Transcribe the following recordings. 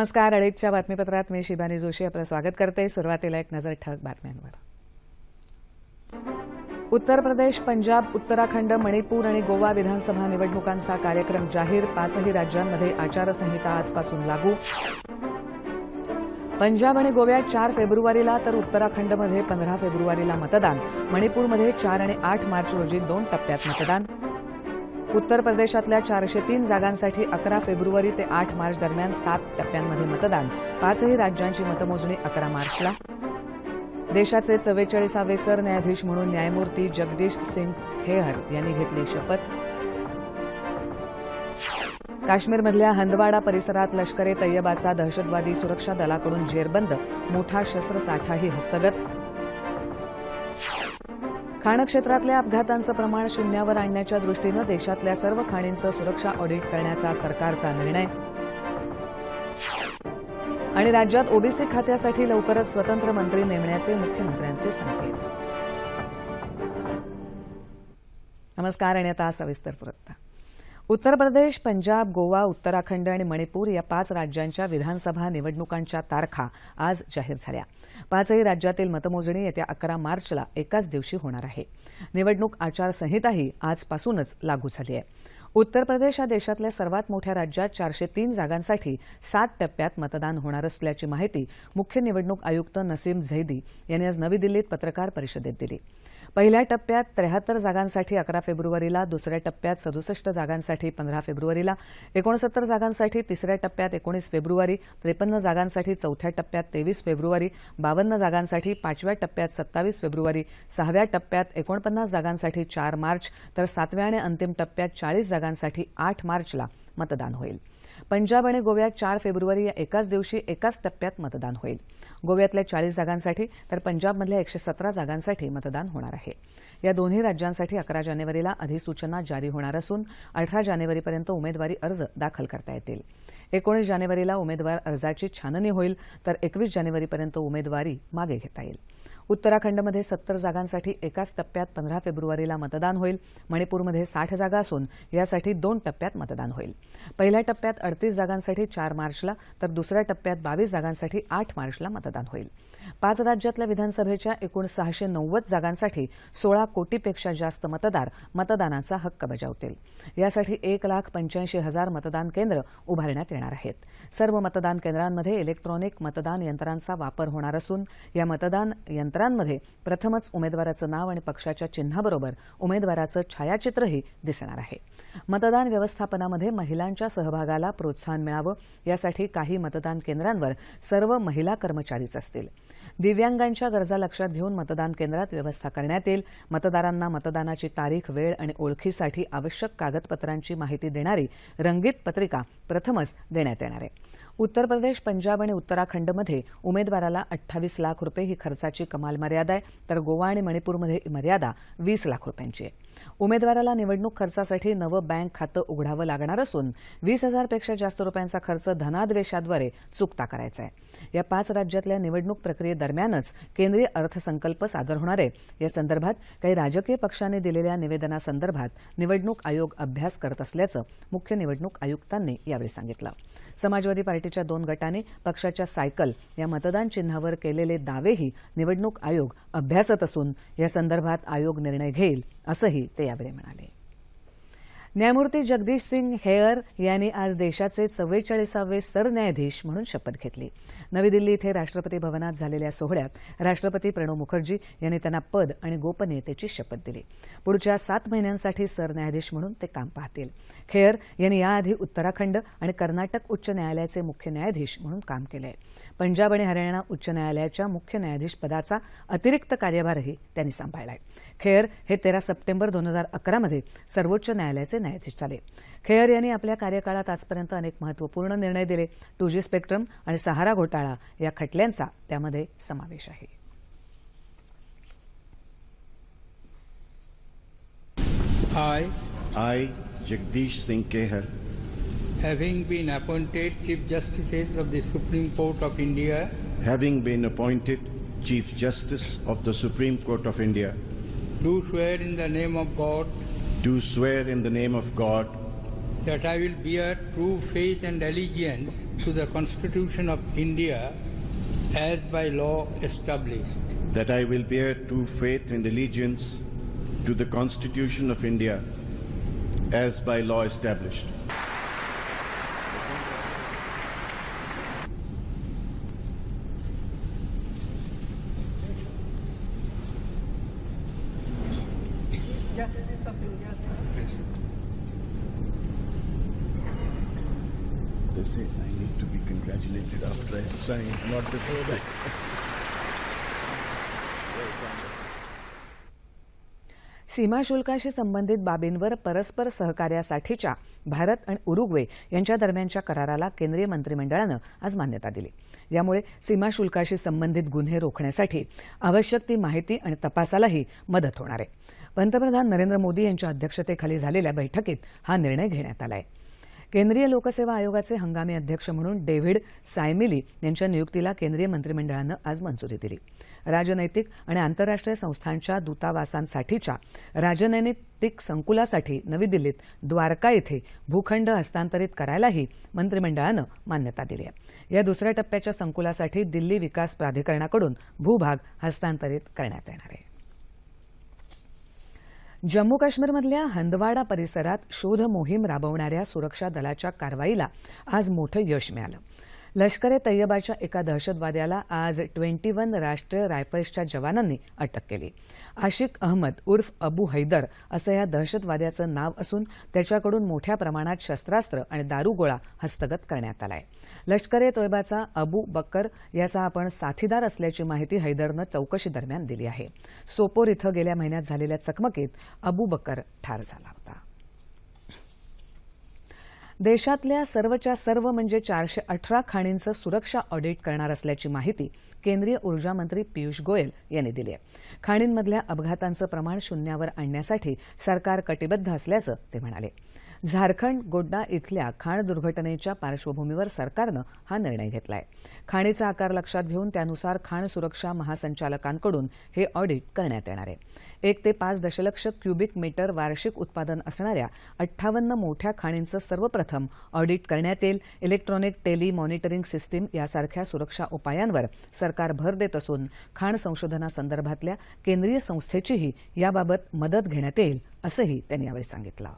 नमस्कार अडीचच्या बातमीपत्रात मी शिबानी जोशी आपलं स्वागत करते. सुरुवातीला एक नजर ठळक बातम्यांवर. उत्तर प्रदेश पंजाब उत्तराखंड मणिपूर आणि गोवा विधानसभा निवडणुकांचा कार्यक्रम जाहीर. पाचही राज्यांमध्ये आचारसंहिता आजपासून लागू. पंजाब आणि गोव्यात चार फेब्रुवारीला तर उत्तराखंडमध्ये पंधरा फेब्रुवारीला मतदान. मणिपूरमध्ये चार आणि आठ मार्च रोजी दोन टप्प्यात मतदान. उत्तर प्रदेशातल्या चारशे तीन जागांसाठी अकरा फेब्रुवारी ते आठ मार्च दरम्यान सात टप्प्यांमध्ये मतदान. पाचही राज्यांची मतमोजणी अकरा मार्चला. देशाचे चव्वेचाळीसावे सरन्यायाधीश म्हणून न्यायमूर्ती जगदीश सिंग हेहर यांनी घेतली शपथ. काश्मीरमधल्या हंदवाडा परिसरात लष्कर ए तय्यबाचा दहशतवादी सुरक्षा दलाकडून जेरबंद मोठा शस्त्रसाठाही हस्तगत. खाण क्षेत्रातल्या अपघातांचं प्रमाण शून्यावर आणण्याच्या दृष्टीनं देशातल्या सर्व खाणींचं सुरक्षा ऑडिट करण्याचा सरकारचा निर्णय. आणि राज्यात ओबीसी खात्यासाठी लवकरच स्वतंत्र मंत्री नेमण्याचे मुख्यमंत्र्यांचे संकेत. नमस्कार आणि आता सविस्तर वृत्त. उत्तर प्रदेश पंजाब गोवा उत्तराखंड आणि मणिपूर या पाच राज्यांच्या विधानसभा निवडणुकांच्या तारखा आज जाहीर झाल्या. पाचही राज्यातील मतमोजणी येत्या अकरा मार्चला एकाच दिवशी होणार आहे. निवडणूक आचारसंहिताही आजपासूनच लागू झाली आहे. उत्तर प्रदेश हा देशातल्या सर्वात मोठ्या राज्यात चारशे तीन जागांसाठी सात टप्प्यात मतदान होणार असल्याची माहिती मुख्य निवडणूक आयुक्त नसीम झैदी यांनी आज नवी दिल्लीत पत्रकार परिषदेत दिली. पहिल्या टप्प्यात त्र्याहत्तर जागांसाठी अकरा फेब्रुवारीला दुसऱ्या टप्प्यात सदुसष्ट जागांसाठी पंधरा फेब्रुवारीला एकोणसत्तर जागांसाठी तिसऱ्या टप्प्यात एकोणीस फेब्रुवारी त्रेपन्न जागांसाठी चौथ्या टप्प्यात तेवीस फेब्रुवारी बावन्न जागांसाठी पाचव्या टप्प्यात सत्तावीस फेब्रुवारी सहाव्या टप्प्यात एकोणपन्नास जागांसाठी चार मार्च तर सातव्या आणि अंतिम टप्प्यात चाळीस जागांसाठी आठ मार्चला मतदान होईल. पंजाब आणि गोव्यात चार फेब्रुवारी या एकाच दिवशी एकाच टप्प्यात मतदान होईल. गोव्यातल्या चाळीस जागांसाठी तर पंजाबमधल्या एकशे सतरा जागांसाठी मतदान होणार आहे. या दोन्ही राज्यांसाठी अकरा जानेवारीला अधिसूचना जारी होणार असून अठरा जानेवारीपर्यंत उमेदवारी अर्ज दाखल करता येतील. एकोणीस जानेवारीला उमेदवार अर्जाची छाननी होईल तर एकवीस जानेवारीपर्यंत उमेदवारी मागे घेता येईल. उत्तराखंडमध्ये सत्तर जागांसाठी एकाच टप्प्यात पंधरा फेब्रुवारीला मतदान होईल. मणिपूरमध्ये साठ जागा असून यासाठी दोन टप्प्यात मतदान होईल. पहिल्या टप्प्यात अडतीस जागांसाठी चार मार्चला तर दुसऱ्या टप्प्यात बावीस जागांसाठी आठ मार्चला मतदान होईल. पाच राज्यातल्या विधानसभेच्या एकूण सहाशे नव्वद जागांसाठी सोळा कोटीपेक्षा जास्त मतदार मतदानाचा हक्क बजावतील. यासाठी एक लाख पंच्याऐंशी हजार मतदान केंद्र उभारण्यात येणार आहेत. सर्व मतदान केंद्रांमध्ये इलेक्ट्रॉनिक मतदान यंत्रांचा वापर होणार असून या मतदान यंत्रांमध्ये प्रथमच उमेदवाराचं नाव आणि पक्षाच्या चिन्हाबरोबर उमेदवाराचं छायाचित्रही दिसणार आहे. मतदान व्यवस्थापनामध्ये महिलांच्या सहभागाला प्रोत्साहन मिळावं यासाठी काही मतदान केंद्रांवर सर्व महिला कर्मचारीच असतील. दिव्यांगांच्या गरजा लक्षात घेऊन मतदान केंद्रात व्यवस्था करण्यात येईल. मतदारांना मतदानाची तारीख वेळ आणि ओळखीसाठी आवश्यक कागदपत्रांची माहिती देणारी रंगीत पत्रिका प्रथमच देण्यात येणार आहे. उत्तर प्रदेश पंजाब आणि उत्तराखंडमध्ये उमेदवाराला अठ्ठावीस लाख रुपये ही खर्चाची कमाल मर्यादा आहे. तर गोवा आणि मणिपूरमध्ये ही मर्यादा वीस लाख रुपयांची आहे. उमेदवाराला निवडणूक खर्चासाठी नवं बँक खातं उघडावं लागणार असून वीस हजारपेक्षा जास्त रुपयांचा खर्च धनाद्वेशाद्वारे चुकता करायचा आहे. या पाच राज्यातल्या निवडणूक प्रक्रियेदरम्यानच केंद्रीय अर्थसंकल्प सादर होणार आहे. या संदर्भात काही राजकीय पक्षांनी दिलेल्या निवेदनासंदर्भात निवडणूक आयोग अभ्यास करत असल्याचं मुख्य निवडणूक आयुक्तांनी यावेळी सांगितलं. समाजवादी पार्टीच्या दोन गटांनी पक्षाच्या सायकल या मतदान चिन्हावर केलेले दावेही निवडणूक आयोग अभ्यासत असून या संदर्भात आयोग निर्णय घेईल असंही ते यावेळी म्हणाले. न्यायमूर्ती जगदीश सिंग हेअर यांनी आज देशाचे चव्वेचाळीसावे सरन्यायाधीश म्हणून शपथ घेतली. नवी दिल्ली इथे राष्ट्रपती भवनात झालेल्या सोहळ्यात राष्ट्रपती प्रणव मुखर्जी यांनी त्यांना पद आणि गोपनीयतेची शपथ दिली. पुढच्या सात महिन्यांसाठी सरन्यायाधीश म्हणून ते काम पाहतील. खेअर यांनी याआधी उत्तराखंड आणि कर्नाटक उच्च न्यायालयाचे मुख्य न्यायाधीश म्हणून काम केलंय. पंजाब आणि हरियाणा उच्च न्यायालयाच्या मुख्य न्यायाधीश पदाचा अतिरिक्त कार्यभारही त्यांनी सांभाळलाय. खेअर हे तेरा सप्टेंबर दोन हजार अकरामध्ये सर्वोच्च न्यायालयाचे न्यायाधीश झाले. खेअर यांनी आपल्या कार्यकाळात आजपर्यंत अनेक महत्त्वपूर्ण निर्णय दिले. टू जी स्पेक्ट्रम आणि सहारा घोटाळा या खटल्यांचा त्यामध्ये समावेश आहे. I, I, Jagdish Singh Kehar, having been appointed Chief Justices of the Supreme Court of India, having been appointed Chief Justice of the Supreme Court of India, do swear in the name of God. Do swear in the name of God. That I will bear true faith and allegiance to the Constitution of India as by law established, that I will bear true faith and allegiance to the Constitution of India as by law established, congratulated after I signed, not before that. सीमा शुल्काशी संबंधित बाबींवर परस्पर सहकार्यासाठीच्या भारत आणि Uruguay यांच्या दरम्यानच्या कराराला केंद्रीय मंत्रिमंडळानं आज मान्यता दिली. यामुळे सीमा शुल्काशी संबंधित गुन्हे रोखण्यासाठी आवश्यक ती माहिती आणि तपासालाही मदत होणार आहे. पंतप्रधान नरेंद्र मोदी यांच्या अध्यक्षतेखाली झालेल्या बैठकीत हा निर्णय घेण्यात आला आहे केंद्रीय लोकसेवा आयोगाचे हंगामी अध्यक्ष म्हणून डेव्हिड सायमिली यांच्या नियुक्तीला केंद्रीय मंत्रिमंडळानं आज मंजुरी दिली. राजनैतिक आणि आंतरराष्ट्रीय संस्थांच्या दूतावासांसाठीच्या राजनैतिक संकुलासाठी नवी दिल्लीत द्वारका येथे भूखंड हस्तांतरित करायलाही मंत्रिमंडळानं मान्यता दिली आहे. या दुसऱ्या टप्प्याच्या संकुलासाठी दिल्ली विकास प्राधिकरणाकडून भूभाग हस्तांतरित करण्यात येणार आहे. जम्मू काश्मीरमधल्या हंदवाडा परिसरात शोध मोहीम राबवणाऱ्या सुरक्षा दलाच्या कारवाईला आज मोठं यश मिळालं. लष्कर ए तय्यबाच्या एका दहशतवाद्याला आज ट्वेंटी वन राष्ट्रीय रायफल्सच्या जवानांनी अटक केली. आशिक अहमद उर्फ अबू हैदर असं या दहशतवाद्याचं नाव असून त्याच्याकडून मोठ्या प्रमाणात शस्त्रास्त्र आणि दारुगोळा हस्तगत करण्यात आलाय. लष्कर ए तोयबाचा अबू बक्कर याचा आपण साथीदार असल्याची माहिती हैदरनं चौकशी दरम्यान दिली आहे. सोपोर इथं गेल्या महिन्यात झालेल्या चकमकीत अबू बक्कर ठार झाला होता. देशातल्या सर्वच्या सर्व म्हणजे चारशे अठरा खाणींचं सुरक्षा ऑडिट करणार असल्याची माहिती केंद्रीय ऊर्जा मंत्री पियुष गोयल यांनी दिली आहे. खाणींमधल्या अपघातांचं प्रमाण शून्यावर आणण्यासाठी सरकार कटिबद्ध असल्याचं ते म्हणाले. झारखंड गोड्डा इथल्या खाण दुर्घटनेच्या पार्श्वभूमीवर सरकारनं हा निर्णय घेतला आहे खाणीचा आकार लक्षात घेऊन त्यानुसार खाण सुरक्षा महासंचालकांकडून हे ऑडिट करण्यात येणार आहे. एक ते पाच दशलक्ष क्युबिक मीटर वार्षिक उत्पादन असणाऱ्या अठ्ठावन्न मोठ्या खाणींचं सर्वप्रथम ऑडिट करण्यात येईल. इलेक्ट्रॉनिक टेली मॉनिटरिंग सिस्टीम यासारख्या सुरक्षा उपायांवर सरकार भर देत असून खाण संशोधनासंदर्भातल्या केंद्रीय संस्थेचीही याबाबत मदत घेण्यात येईल असंही त्यांनी यावेळी सांगितलं.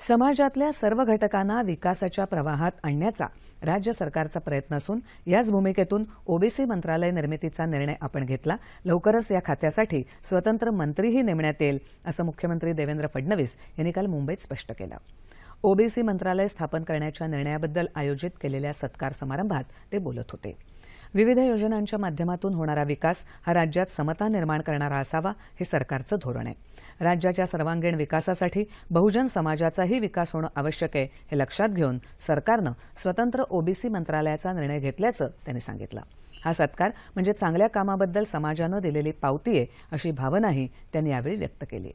समाजातल्या सर्व घटकांना विकासाच्या प्रवाहात आणण्याचा राज्य सरकारचा प्रयत्न असून याच भूमिकेतून ओबीसी मंत्रालय निर्मितीचा निर्णय आपण घेतला. लवकरच या खात्यासाठी स्वतंत्र मंत्रीही नेमण्यात येईल असं मुख्यमंत्री देवेंद्र फडणवीस यांनी काल मुंबईत स्पष्ट केलं. ओबीसी मंत्रालय स्थापन करण्याच्या निर्णयाबद्दल आयोजित केलेल्या सत्कार समारंभात ते बोलत होते. विविध योजनांच्या माध्यमातून होणारा विकास हा राज्यात समता निर्माण करणारा असावा हे सरकारचं धोरण आहे. राज्याच्या सर्वांगीण विकासासाठी बहुजन समाजाचाही विकास होणं आवश्यक आहे हे लक्षात घेऊन सरकारनं स्वतंत्र ओबीसी मंत्रालयाचा निर्णय घेतल्याचं त्यांनी सांगितलं. हा सत्कार म्हणजे चांगल्या कामाबद्दल समाजानं दिलेली पावती आहे अशी भावनाही त्यांनी यावेळी व्यक्त केली.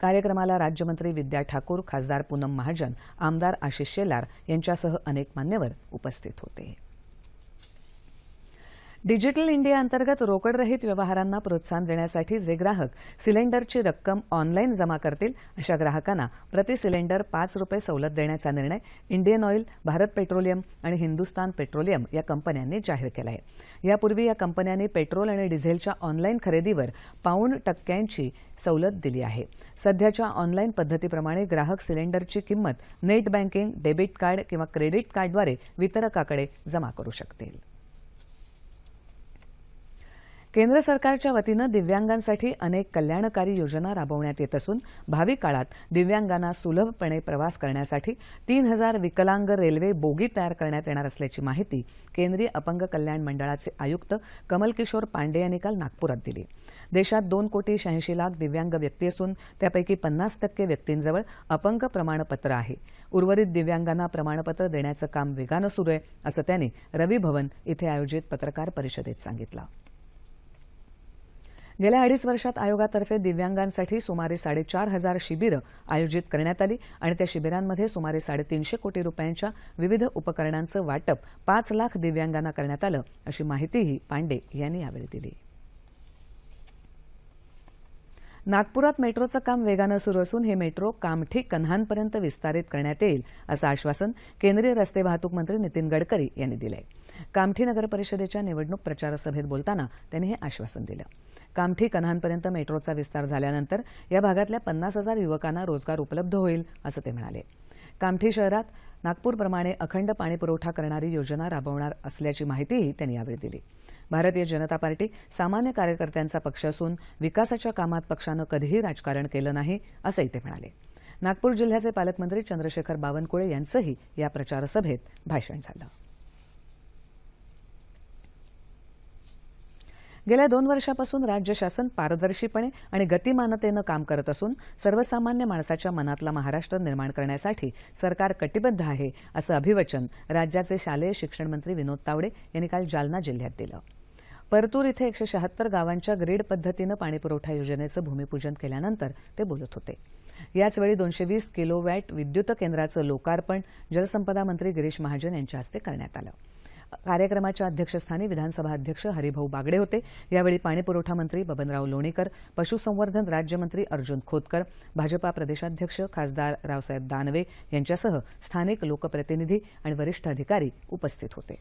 कार्यक्रमाला राज्यमंत्री विद्या ठाकूर खासदार पूनम महाजन आमदार आशिष शेलार यांच्यासह अनेक मान्यवर उपस्थित होते. डिजिटल इंडिया अंतर्गत रोकडरहित व्यवहारांना प्रोत्साहन देण्यासाठी जे ग्राहक सिलेंडरची रक्कम ऑनलाईन जमा करतील अशा ग्राहकांना प्रति सिलेंडर पाच रुपये सवलत देण्याचा निर्णय इंडियन ऑइल भारत पेट्रोलियम आणि हिंदुस्तान पेट्रोलियम या कंपन्यांनी जाहीर केला आहे यापूर्वी या कंपन्यांनी पेट्रोल आणि डिझेलच्या ऑनलाईन खरेदीवर पाऊण टक्क्यांची सवलत दिली आहे. सध्याच्या ऑनलाईन पद्धतीप्रमाणे ग्राहक सिलेंडरची किंमत नेट बँकिंग डेबिट कार्ड किंवा क्रेडिट कार्डद्वारे वितरकाकडे जमा करू शकतील. केंद्र सरकारच्या वतीनं दिव्यांगांसाठी अनेक कल्याणकारी योजना राबवण्यात येत असून भावी काळात दिव्यांगांना सुलभपणे प्रवास करण्यासाठी तीन हजार विकलांग रेल्वे बोगी तयार करण्यात येणार असल्याची माहिती केंद्रीय अपंग कल्याण मंडळाचे आयुक्त कमलकिशोर पांडे यांनी काल नागपुरात दिली. देशात दोन कोटी शहाऐंशी लाख दिव्यांग व्यक्ती असून त्यापैकी पन्नास टक्के व्यक्तींजवळ अपंग प्रमाणपत्र आहे. उर्वरित दिव्यांगांना प्रमाणपत्र देण्याचं काम वेगानं सुरू आहे असं त्यांनी रवी भवन इथे आयोजित पत्रकार परिषदेत सांगितलं. गेल्या अडीच वर्षात आयोगातर्फे दिव्यांगांसाठी सुमारे साडेचार हजार शिबिरं आयोजित करण्यात आली आणि त्या शिबिरांमध्ये सुमारे साडेतीनशे कोटी रुपयांच्या विविध उपकरणांचं वाटप पाच लाख दिव्यांगांना करण्यात आलं अशी माहितीही पांडे यांनी यावेळी दिली. नागपुरात मेट्रोचं काम वेगानं सुरू असून हे मेट्रो कामठी कन्हानपर्यंत विस्तारित करण्यात येईल असं आश्वासन केंद्रीय रस्ते वाहतूक मंत्री नितीन गडकरी यांनी दिलं आहे कामठी नगर परिषदेच्या निवडणूक प्रचारसभेत बोलताना त्यांनी हे आश्वासन दिलं. कामठी कन्हानपर्यंत मेट्रोचा विस्तार झाल्यानंतर या भागातल्या पन्नास हजार युवकांना रोजगार उपलब्ध होईल असं ते म्हणाले. कामठी शहरात नागपूरप्रमाणे अखंड पाणीपुरवठा करणारी योजना राबवणार असल्याची माहितीही त्यांनी यावेळी दिली. भारतीय जनता पार्टी सामान्य कार्यकर्त्यांचा पक्ष असून विकासाच्या कामात पक्षानं कधीही राजकारण केलं नाही असंही ते म्हणाले. नागपूर जिल्ह्याचे पालकमंत्री चंद्रशेखर बावनकुळे यांचंही या प्रचारसभेत भाषण झालं. गेल्या दोन वर्षापासून राज्य शासन पारदर्शीपणे आणि गतिमानतेनं काम करत असून सर्वसामान्य माणसाच्या मनातला महाराष्ट्र निर्माण करण्यासाठी सरकार कटिबद्ध आहे असं अभिवचन राज्याचे शालेय शिक्षण मंत्री विनोद तावडे यांनी काल जालना जिल्ह्यात दिलं. परतूर इथं एकशे शहात्तर गावांच्या ग्रीड पद्धतीनं पाणीपुरवठा योजनेचं भूमिपूजन केल्यानंतर ते बोलत होते. याचवेळी दोनशे वीस किलोवॅट विद्युत केंद्राचं लोकार्पण जलसंपदा मंत्री गिरीश महाजन यांच्या हस्ते करण्यात आलं. कार्यक्रमाच्या अध्यक्षस्थानी विधानसभा अध्यक्ष हरिभाऊ बागडे होते. यावेळी पाणीपुरवठा मंत्री बबनराव लोणीकर पशुसंवर्धन राज्यमंत्री अर्जुन खोतकर भाजपा प्रदेशाध्यक्ष खासदार रावसाहेब दानवे यांच्यासह स्थानिक लोकप्रतिनिधी आणि वरिष्ठ अधिकारी उपस्थित होते.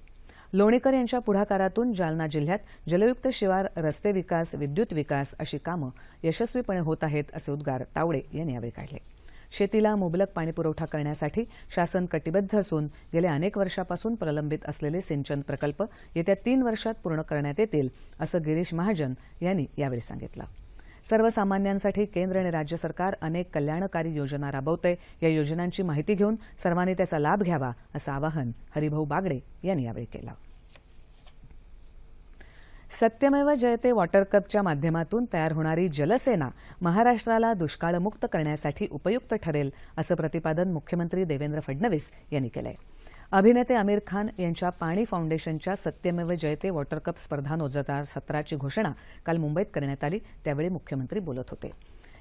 लोणीकर यांच्या पुढाकारातून जालना जिल्ह्यात जलयुक्त शिवार रस्ते विकास विद्युत विकास अशी कामं यशस्वीपणे होत आहेत असे उद्गार तावडे यांनी यावेळी काढले. शेतीला मुबलक पाणीपुरवठा करण्यासाठी शासन कटिबद्ध असून गेल्या अनेक वर्षापासून प्रलंबित असलेले सिंचन प्रकल्प येत्या तीन वर्षात पूर्ण करण्यात येतील असं गिरीश महाजन यांनी यावेळी सांगितलं. सर्वसामान्यांसाठी केंद्र आणि राज्य सरकार अनेक कल्याणकारी योजना राबवतंय या योजनांची माहिती घेऊन सर्वांनी त्याचा लाभ घ्यावा असं आवाहन हरिभाऊ बागडे यांनी यावेळी केलं. सत्यमेव जयते वॉटर कपच्या माध्यमातून तयार होणारी जलसेना महाराष्ट्राला दुष्काळमुक्त करण्यासाठी उपयुक्त ठरेल असं प्रतिपादन मुख्यमंत्री देवेंद्र फडणवीस यांनी केलंय. अभिनेते आमिर खान यांच्या पाणी फाउंडेशनच्या सत्यमेव जयते वॉटर कप स्पर्धा दोन हजार सतराची घोषणा काल मुंबईत करण्यात आली त्यावेळी मुख्यमंत्री बोलत होते.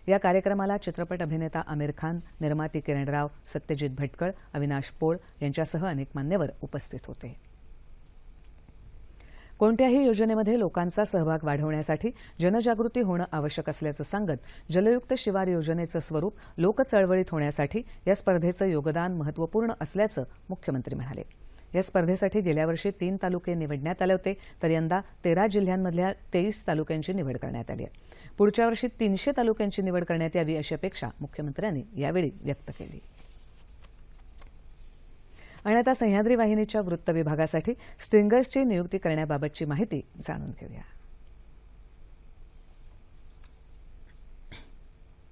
या कार्यक्रमाला चित्रपट अभिनेता आमिर खान निर्माती किरण राव सत्यजित भटकळ अविनाश पोळ यांच्यासह अनेक मान्यवर उपस्थित होते. कोणत्याही योजनेमध्ये लोकांचा सहभाग वाढवण्यासाठी जनजागृती होणं आवश्यक असल्याचं सांगत जलयुक्त शिवार योजनेचं स्वरूप लोकचळवळीत होण्यासाठी या स्पर्धेचं योगदान महत्त्वपूर्ण असल्याचं मुख्यमंत्री म्हणाले. या स्पर्धेसाठी गेल्या वर्षी तीन तालुके निवडण्यात आले होते तर यंदा तेरा जिल्ह्यांमधल्या तेवीस तालुक्यांची निवड करण्यात आली आहे. पुढच्या वर्षी तीनशे तालुक्यांची निवड करण्यात यावी अशी अपेक्षा मुख्यमंत्र्यांनी यावेळी व्यक्त केली. आणि आता सह्याद्री वाहिनीच्या वृत्त विभागासाठी स्ट्रिंगर्सची नियुक्ती करण्याबाबतची माहिती जाणून घेऊया.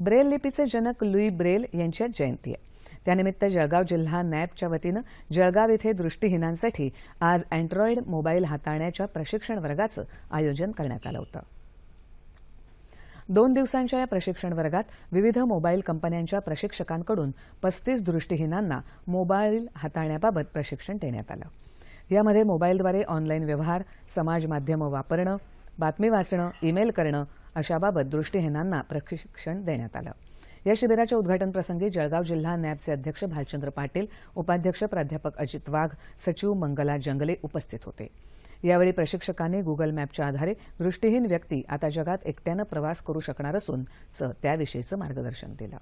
ब्रेल लिपीचे जनक लुई ब्रेल यांच्या जयंती आहे. त्यानिमित्त जळगाव जिल्हा नॅबच्या वतीनं जळगाव इथे दृष्टीहीनांसाठी आज अँड्रॉइड मोबाईल हाताळण्याच्या प्रशिक्षण वर्गाचं आयोजन करण्यात आलं होतं. दोन दिवसांच्या या प्रशिक्षण वर्गात विविध मोबाईल कंपन्यांच्या प्रशिक्षकांकडून पस्तीस दृष्टीहीनांना मोबाईल हाताळण्याबाबत प्रशिक्षण देण्यात आलं. यामध्ये मोबाईलद्वारे ऑनलाईन व्यवहार समाज माध्यमं वापरणं बातमी वाचणं ईमेल करणं अशाबाबत दृष्टीहीनांना प्रशिक्षण देण्यात आलं. या शिबिराच्या उद्घाटनप्रसंगी जळगाव जिल्हा नॅबचे अध्यक्ष भालचंद्र पाटील उपाध्यक्ष प्राध्यापक अजित वाघ सचिव मंगला जंगले उपस्थित होते. यावेळी प्रशिक्षकांनी गुगल मॅपच्या आधारे दृष्टीहीन व्यक्ती आता जगात एकट्यानं प्रवास करू शकणार असून त्याविषयीचं मार्गदर्शन दिलं.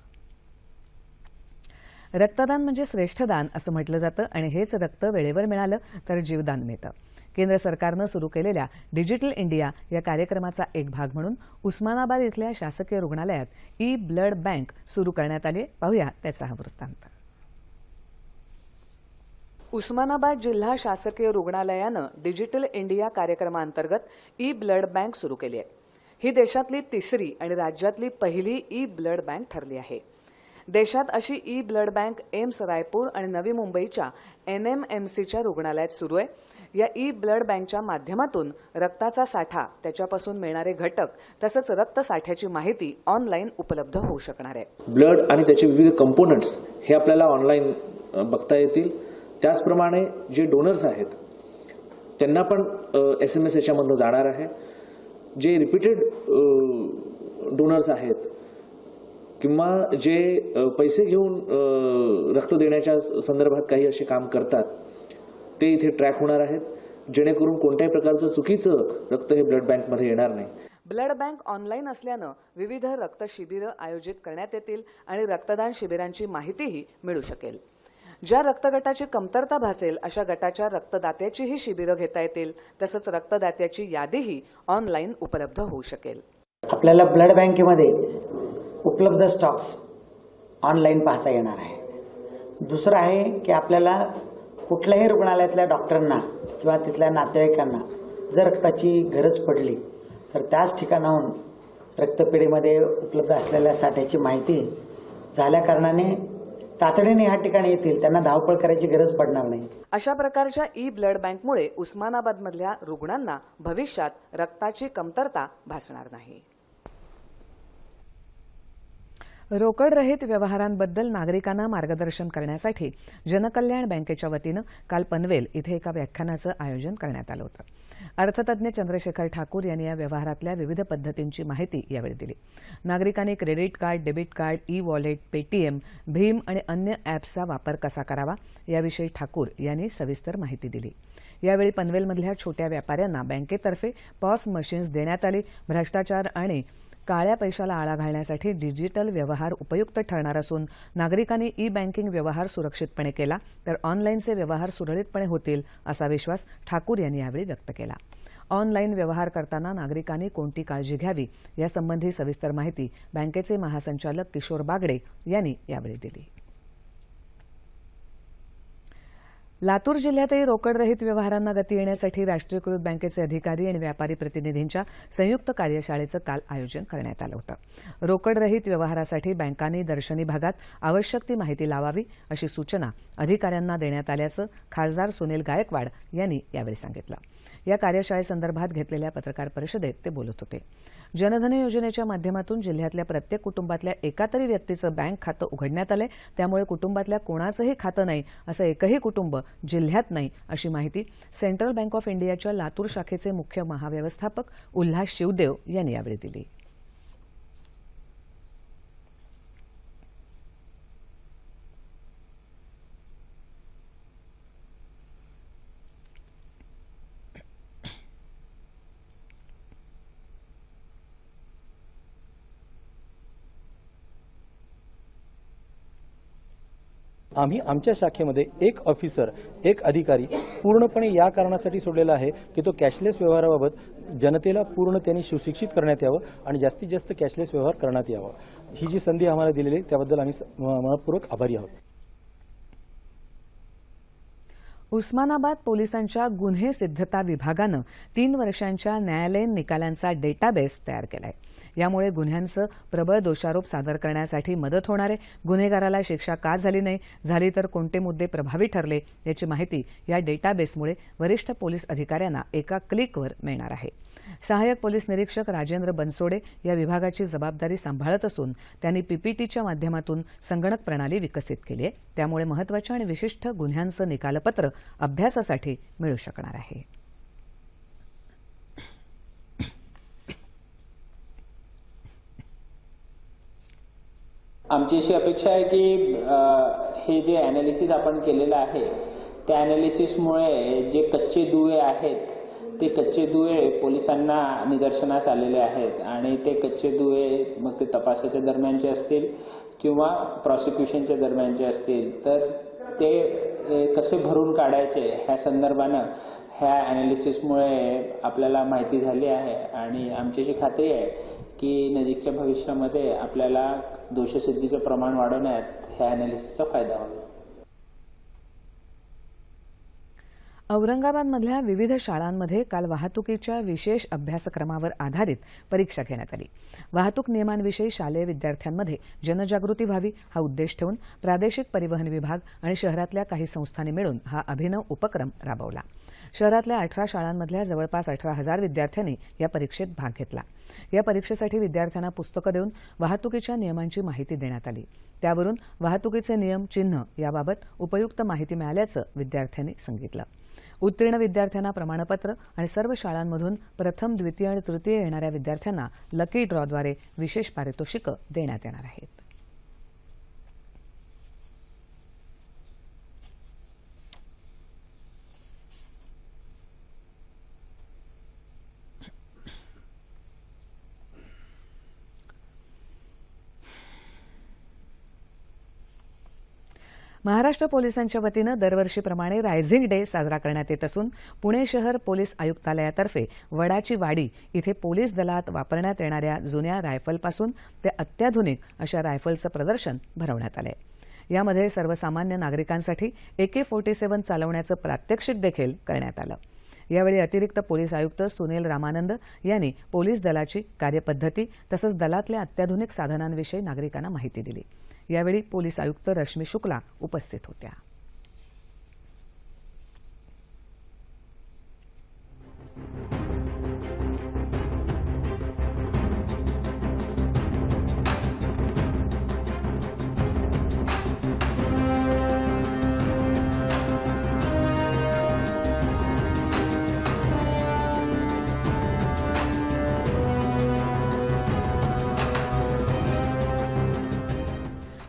रक्तदान म्हणजे श्रेष्ठदान असं म्हटलं जातं आणि हेच रक्त वेळेवर मिळालं तर जीवदान मिळतं. केंद्र सरकारनं सुरू केलेल्या डिजिटल इंडिया या कार्यक्रमाचा एक भाग म्हणून उस्मानाबाद इथल्या शासकीय रुग्णालयात ई ब्लड बँक सुरू करण्यात आली. पाहूया त्याचा हा वृत्तांत. उस्मानाबाद जिल्हा शासकीय रुग्णालयानं डिजिटल इंडिया कार्यक्रमाअंतर्गत ई ब्लड बँक सुरू केली आहे. ही देशातली तिसरी आणि राज्यातली पहिली ई ब्लड बँक ठरली आहे. देशात अशी e blood bank AIIMS Raipur आणि नवी मुंबईच्या एन एम एम सीच्या रुग्णालयात सुरू आहे. या ई ब्लड बँकच्या माध्यमातून रक्ताचा साठा त्याच्यापासून मिळणारे घटक तसंच रक्तसाठ्याची माहिती ऑनलाईन उपलब्ध होऊ शकणार आहे. ब्लड आणि त्याचे विविध कंपोनंट्स हे आपल्याला ऑनलाईन बघता येतील. त्याचप्रमाणे जे डोनर्स आहेत त्यांना पण एस एम एस याच्यामधनं जाणार आहे. जे रिपीटेड डोनर्स आहेत किंवा जे पैसे घेऊन रक्त देण्याच्या संदर्भात काही असे काम करतात ते इथे ट्रॅक होणार आहेत जेणेकरून कोणत्याही प्रकारचं चुकीचं रक्त हे ब्लड बँकमध्ये येणार नाही. ब्लड बँक ऑनलाईन असल्यानं विविध रक्त शिबिरं आयोजित करण्यात येतील आणि रक्तदान शिबिरांची माहितीही मिळू शकेल. ज्या रक्तगटाची कमतरता भासेल अशा गटाच्या रक्तदात्याचीही शिबिरं घेता येतील तसंच रक्तदात्याची यादीही ऑनलाईन उपलब्ध होऊ शकेल. आपल्याला ब्लड बँकेमध्ये उपलब्ध स्टॉक्स ऑनलाईन पाहता येणार आहे दुसरं आहे की आपल्याला कुठल्याही रुग्णालयातल्या डॉक्टरांना किंवा तिथल्या नातेवाईकांना जर रक्ताची गरज पडली तर त्याच ठिकाणाहून रक्तपेढीमध्ये उपलब्ध असलेल्या साठ्याची माहिती झाल्या कारणाने तातडीने ह्या ठिकाणी येतील त्यांना धावपळ करायची गरज पडणार नाही. अशा प्रकारच्या ई ब्लड बँकमुळे उस्मानाबादमधल्या रुग्णांना भविष्यात रक्ताची कमतरता भासणार नाही. रोकडरहित व्यवहारांबद्दल नागरिकांना मार्गदर्शन करण्यासाठी जनकल्याण बँकेच्या वतीनं काल पनवेल इथे एका व्याख्यानाचं आयोजन करण्यात आलं होतं. अर्थतज्ञ चंद्रशेखर ठाकूर यांनी या व्यवहारातल्या विविध पद्धतींची माहिती यावेळी दिली. नागरिकांनी credit card debit card e wallet Paytm Bhim आणि अन्य ॲप्सचा वापर कसा करावा याविषयी ठाकूर यांनी सविस्तर माहिती दिली. यावेळी पनवेलमधल्या छोट्या व्यापाऱ्यांना बँकेतर्फे पॉस मशीन्स देण्यात आली. भ्रष्टाचार आणि काळ्या पैशाला आळा घालण्यासाठी डिजिटल व्यवहार उपयुक्त ठरणार असून नागरिकांनी ई बँकिंग व्यवहार सुरक्षितपणे केला तर ऑनलाईनचे व्यवहार सुरळीतपणे होतील असा विश्वास ठाकूर यांनी यावेळी व्यक्त केला. ऑनलाईन व्यवहार करताना नागरिकांनी कोणती काळजी घ्यावी यासंबंधी सविस्तर माहिती बँकेचे महासंचालक किशोर बागडे यांनी यावेळी दिली. लातूर जिल्ह्यातही रोकडरहित व्यवहारांना गती येण्यासाठी राष्ट्रीयकृत बँकेचे अधिकारी आणि व्यापारी प्रतिनिधींच्या संयुक्त कार्यशाळेचं काल आयोजन करण्यात आलं होतं. रोकडरहित व्यवहारासाठी बँकांनी दर्शनी भागात आवश्यक ती माहिती लावावी अशी सूचना अधिकाऱ्यांना देण्यात आल्याचं खासदार सुनील गायकवाड यांनी यावेळी सांगितलं. या कार्यशाळेसंदर्भात घेतलेल्या पत्रकार परिषदेत ते बोलत होते. जनधन योजनेच्या माध्यमातून जिल्ह्यातल्या प्रत्येक कुटुंबातल्या एका तरी व्यक्तीचं बँक खातं उघडण्यात आलंय. त्यामुळे कुटुंबातल्या कोणाचंही खातं नाही असं एकही कुटुंब जिल्ह्यात नाही अशी माहिती सेंट्रल बँक ऑफ इंडियाच्या लातूर शाखेचे मुख्य महाव्यवस्थापक उल्हास शिवदेव यांनी यावेळी दिली. आम्ही आमच्या शाखेमध्ये एक ऑफिसर एक अधिकारी पूर्णपणे या कारणासाठी सोडलेला आहे की तो कॅशलेस व्यवहाराबाबत जनतेला पूर्ण त्यांनी सुशिक्षित करण्यात यावं आणि जास्तीत जास्त कॅशलेस व्यवहार करण्यात यावा. ही जी संधी आम्हाला दिलेली आहे त्याबद्दल आम्ही म- मनपूर्वक आभारी आहोत. उस्मानाबाद पोलिसांच्या गुन्हे सिद्धता विभागानं तीन वर्षांच्या न्यायालयीन निकालांचा डेटाबेस तयार केला आहे यामुळे गुन्ह्यांचं प्रबळ दोषारोप सादर करण्यासाठी मदत होणार आहे गुन्हेगाराला शिक्षा का झाली नाही झाली तर कोणते मुद्दे प्रभावी ठरले याची माहिती या डेटाबेसमुळे वरिष्ठ पोलीस अधिकाऱ्यांना एका क्लिकवर मिळणार आहे. सहाय्यक पोलीस निरीक्षक राजेंद्र बनसोडे या विभागाची जबाबदारी सांभाळत असून त्यांनी पीपीटीच्या माध्यमातून संगणक प्रणाली विकसित केली आहे. त्यामुळे महत्त्वाच्या आणि विशिष्ट गुन्ह्यांचं निकालपत्र अभ्यासासाठी मिळू शकणार आहे. आमची अशी अपेक्षा आहे की हे जे ॲनालिसिस आपण केलेलं आहे त्या ॲनालिसिसमुळे जे कच्चे दुवे आहेत ते कच्चे दुवे पोलिसांना निदर्शनास आलेले आहेत आणि ते कच्चे दुवे मग ते तपासाच्या दरम्यानचे असतील किंवा प्रॉसिक्युशनच्या दरम्यानचे असतील तर ते कसे भरून काढायचे ह्या संदर्भानं ह्या ॲनालिसिसमुळे आपल्याला माहिती झाली आहे. आणि आमची अशी खात्री आहे की नजीकच्या भविष्यामध्ये आपल्याला दोषसिद्धीचं प्रमाण वाढवण्यात ह्या अनालिसिसचा फायदा होईल. औरंगाबादमधल्या विविध शाळांमध्ये काल वाहतुकीच्या विशेष अभ्यासक्रमावर आधारित परीक्षा घेण्यात आली. वाहतूक नियमांविषयी शालेय विद्यार्थ्यांमध्ये जनजागृती व्हावी हा उद्देश ठेवून प्रादेशिक परिवहन विभाग आणि शहरातल्या काही संस्थांनी मिळून हा अभिनव उपक्रम राबवला. शहरातल्या अठरा शाळांमधल्या जवळपास अठरा हजार विद्यार्थ्यांनी या परीक्षेत भाग घेतला. या परीक्षेसाठी विद्यार्थ्यांना पुस्तकं देऊन वाहतुकीच्या नियमांची माहिती देण्यात आली. त्यावरून वाहतुकीचे नियम चिन्ह याबाबत उपयुक्त माहिती मिळाल्याचं विद्यार्थ्यांनी सांगितलं. उत्तीर्ण विद्यार्थ्यांना प्रमाणपत्र आणि सर्व शाळांमधून प्रथम द्वितीय आणि तृतीय येणाऱ्या विद्यार्थ्यांना लकी ड्रॉद्वारे विशेष पारितोषिकं देण्यात येणार आहेत. महाराष्ट्र पोलिसांच्या वतीनं दरवर्षीप्रमाणे रायझिंग डे साजरा करण्यात येत असून पुणे शहर पोलीस आयुक्तालयातर्फे वडाची वाडी इथे पोलीस दलात वापरण्यात येणाऱ्या जुन्या रायफलपासून ते अत्याधुनिक अशा रायफलचं प्रदर्शन भरवण्यात आलंय. यामध्ये सर्वसामान्य नागरिकांसाठी एके फोर्टी सेव्हन चालवण्याचं प्रात्यक्षिक देखील करण्यात आलं. यावेळी अतिरिक्त पोलीस आयुक्त सुनील रामानंद यांनी पोलीस दलाची कार्यपद्धती तसंच दलातल्या अत्याधुनिक साधनांविषयी नागरिकांना माहिती दिली. यावेळी पोलीस आयुक्त रश्मी शुक्ला उपस्थित होत्या.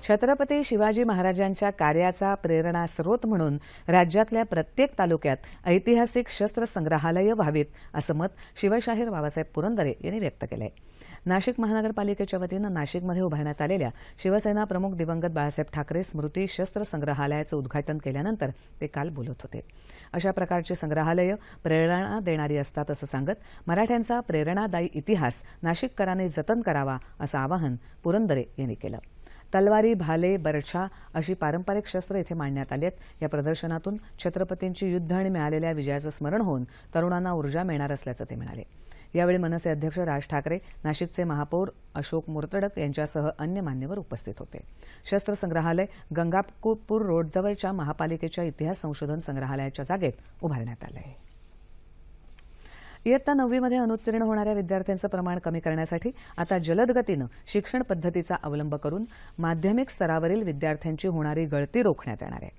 छत्रपती शिवाजी महाराजांच्या कार्याचा प्रेरणास्रोत म्हणून राज्यातल्या प्रत्येक तालुक्यात ऐतिहासिक शस्त्र संग्रहालयं व्हावीत असं मत शिवशाहीर बाबासाहेब पुरंदरे यांनी व्यक्त केलं आहे नाशिक महानगरपालिकेच्या वतीनं नाशिकमध्ये उभारण्यात आलेल्या शिवसेना प्रमुख दिवंगत बाळासाहेब ठाकरे स्मृती शस्त्र संग्रहालयाचं उद्घाटन केल्यानंतर ते काल बोलत होते. अशा प्रकारची संग्रहालयं प्रेरणा देणारी असतात असं सांगत मराठ्यांचा प्रेरणादायी इतिहास नाशिककरांनी जतन करावा असं आवाहन पुरंदरे यांनी केलं. तलवारी भाले बरछा अशी पारंपरिक शस्त्र इथे मांडण्यात आली आहेत. या प्रदर्शनातून छत्रपतींची युद्ध आणि मिळालेल्या विजयाचं स्मरण होऊन तरुणांना ऊर्जा मिळणार असल्याचं ते म्हणाले. यावेळी मनसे अध्यक्ष राज ठाकरे नाशिकचे महापौर अशोक मुर्तडक यांच्यासह अन्य मान्यवर उपस्थित होते. शस्त्र संग्रहालय गंगापूर रोडजवळच्या महापालिकेच्या इतिहास संशोधन संग्रहालयाच्या जागेत उभारण्यात आलं आहे इयत्ता नववीमध्ये अनुत्तीर्ण होणाऱ्या विद्यार्थ्यांचं प्रमाण कमी करण्यासाठी आता जलद गतीनं शिक्षण पद्धतीचा अवलंब करून माध्यमिक स्तरावरील विद्यार्थ्यांची होणारी गळती रोखण्यात येणार आहे.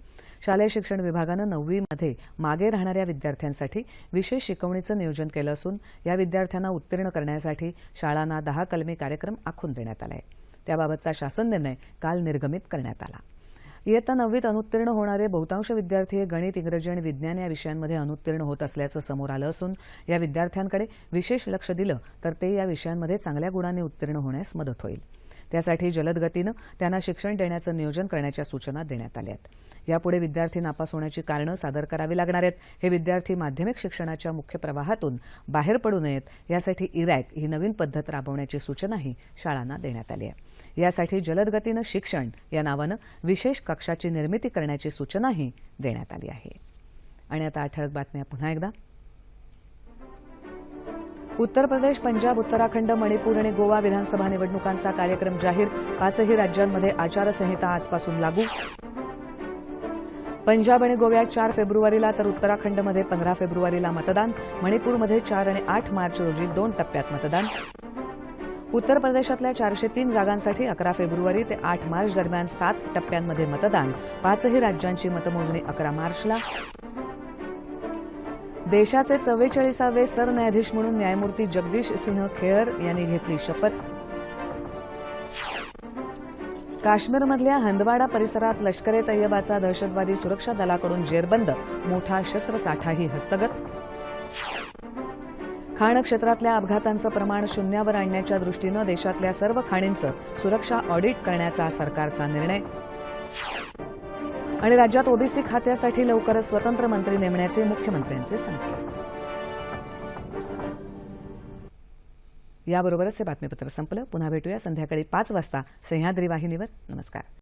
शालेय शिक्षण विभागानं नववीमध्ये मागे राहणाऱ्या विद्यार्थ्यांसाठी विशेष शिकवणीचं नियोजन केलं असून या विद्यार्थ्यांना उत्तीर्ण करण्यासाठी शाळांना दहा कलमी कार्यक्रम आखून देण्यात आला. आहे त्याबाबतचा शासन निर्णय काल निर्गमित करण्यात आला. इयत्ता नववीत अनुत्तीर्ण होणारे बहुतांश विद्यार्थी हे गणित इंग्रजी आणि विज्ञान या विषयांमध्ये अनुत्तीर्ण होत असल्याचं समोर आलं असून या विद्यार्थ्यांकडे विशेष लक्ष दिलं तर ते या विषयांमध्ये चांगल्या गुणांनी उत्तीर्ण होण्यास मदत होईल. त्यासाठी जलद गतीनं त्यांना शिक्षण देण्याचं नियोजन करण्याच्या सूचना देण्यात आल्या आहेत. यापुढे विद्यार्थी नापास होण्याची कारणं सादर करावी लागणार आहेत. हे विद्यार्थी माध्यमिक शिक्षणाच्या मुख्य प्रवाहातून बाहेर पडू नयेत. यासाठी इरॅक ही नवीन पद्धत राबवण्याची सूचनाही शाळांना देण्यात आली आहे. यासाठी जलद गतीनं शिक्षण या नावानं विशेष कक्षाची निर्मिती करण्याची सूचनाही देण्यात आली आहे. आणि आता ठळक बातम्या पुन्हा एकदा. उत्तर प्रदेश पंजाब उत्तराखंड मणिपूर आणि गोवा विधानसभा निवडणुकांचा कार्यक्रम जाहीर. पाचही राज्यांमध्ये आचारसंहिता आजपासून लागू. पंजाब आणि गोव्यात चार फेब्रुवारीला तर उत्तराखंडमध्ये पंधरा फेब्रुवारीला मतदान. मणिपूरमध्ये चार आणि आठ मार्च रोजी दोन टप्प्यात मतदान. उत्तर प्रदेशातल्या चारशे तीन जागांसाठी अकरा फेब्रुवारी ते आठ मार्च दरम्यान सात टप्प्यांमध्ये मतदान. पाचही राज्यांची मतमोजणी अकरा मार्चला. देशाचे चव्वेचाळीसावे सरन्यायाधीश म्हणून न्यायमूर्ती जगदीश सिंह खेअर यांनी घेतली शपथ. काश्मीरमधल्या हंदवाडा परिसरात लष्कर ए तय्यबाचा दहशतवादी सुरक्षा दलाकडून जेरबंद मोठा शस्त्रसाठाही हस्तगत. खाण क्षेत्रातल्या अपघातांचं प्रमाण शून्यावर आणण्याच्या दृष्टीनं देशातल्या सर्व खाणींचं सुरक्षा ऑडिट करण्याचा सरकारचा निर्णय. आणि राज्यात ओबीसी खात्यासाठी लवकरच स्वतंत्र मंत्री नेमण्याचे मुख्यमंत्र्यांचे संकेत. याबरोबरच हे बातमीपत्र संपलं. पुन्हा भेटूया संध्याकाळी पाच वाजता. सह्याद्री वाहिनीवर. नमस्कार.